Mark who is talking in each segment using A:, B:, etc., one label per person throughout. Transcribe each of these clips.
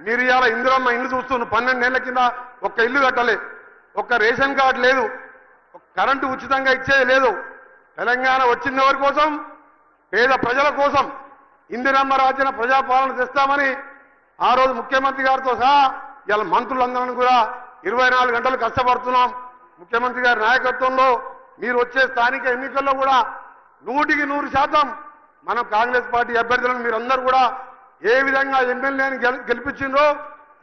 A: మీరు ఇవాళ ఇందిరమ్మ ఇల్లు చూస్తున్న పన్నెండేళ్ళ కింద ఒక్క ఇల్లు కట్టలే. ఒక్క రేషన్ కార్డు లేదు. కరెంటు ఉచితంగా ఇచ్చేది లేదు. తెలంగాణ వచ్చిన వారి కోసం? పేద ప్రజల కోసం. ఇందిరమ్మ రాజ్యన ప్రజాపాలన తెస్తామని ఆ రోజు ముఖ్యమంత్రి గారితో సహా ఇలా మంత్రులందరం కూడా ఇరవై నాలుగు గంటలు కష్టపడుతున్నాం. ముఖ్యమంత్రి గారి నాయకత్వంలో మీరు వచ్చే స్థానిక ఎన్నికల్లో కూడా నూటికి నూరు శాతం మనం కాంగ్రెస్ పార్టీ అభ్యర్థులను మీరందరూ కూడా ఏ విధంగా ఎమ్మెల్యేని గెలి గెలిపించిందో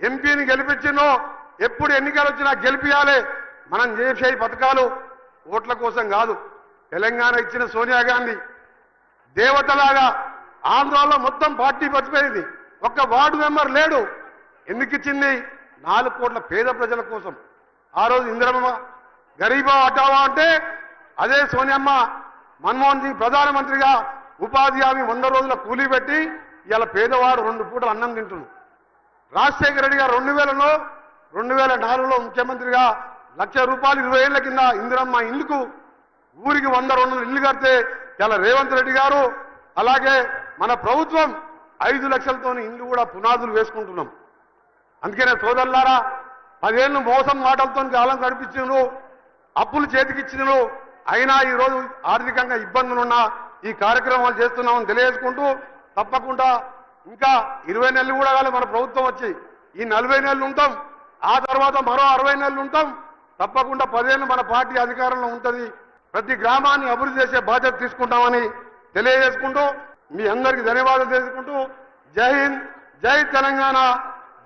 A: ఎంపీని గెలిపించిందో ఎప్పుడు ఎన్నికలు వచ్చినా గెలిపియాలి. మనం చేసే పథకాలు ఓట్ల కోసం కాదు. తెలంగాణ ఇచ్చిన సోనియా గాంధీ దేవతలాగా ఆంధ్రాలో మొత్తం పార్టీ మర్చిపోయింది ఒక్క వార్డు మెంబర్ లేడు. ఎందుకు ఇచ్చింది? నాలుగు కోట్ల పేద ప్రజల కోసం. ఆ రోజు ఇందిరమ్మ గరీబా అటావా అంటే అదే సోనియమ్మ మన్మోహన్ సింగ్ ప్రధానమంత్రిగా ఉపాధి హామీ వంద రోజుల కూలీ పెట్టి ఇలా పేదవాడు రెండు పూటలు అన్నం తింటున్నాడు. రాజశేఖర రెడ్డి గారు రెండు వేలలో రెండు వేల నాలుగులో ముఖ్యమంత్రిగా లక్ష రూపాయలు ఇరవై ఏళ్ళ కింద ఇందిరమ్మ ఇల్లుకు ఊరికి వంద రెండు ఇల్లు కడితే ఇలా రేవంత్ రెడ్డి గారు అలాగే మన ప్రభుత్వం ఐదు లక్షలతో ఇల్లు కూడా పునాదులు వేసుకుంటున్నాం. అందుకనే సోదరులారా పదేళ్ళు మోసం మాటలతో కాలం గడిపించను అప్పులు చేతికిచ్చినను అయినా ఈరోజు ఆర్థికంగా ఇబ్బందులున్నా ఈ కార్యక్రమాలు చేస్తున్నామని తెలియజేసుకుంటూ తప్పకుండా ఇంకా ఇరవై నెలలు కూడా కాలే మన ప్రభుత్వం వచ్చి. ఈ నలభై నెలలు ఉంటాం. ఆ తర్వాత మరో అరవై నెలలు ఉంటాం. తప్పకుండా పదేళ్ళు మన పార్టీ అధికారంలో ఉంటుంది. ప్రతి గ్రామాన్ని అభివృద్ధి చేసే బాధ్యత తీసుకుంటామని తెలియజేసుకుంటూ మీ అందరికీ ధన్యవాదాలు తెలుసుకుంటూ జై హింద్ జై తెలంగాణ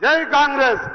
A: జై కాంగ్రెస్.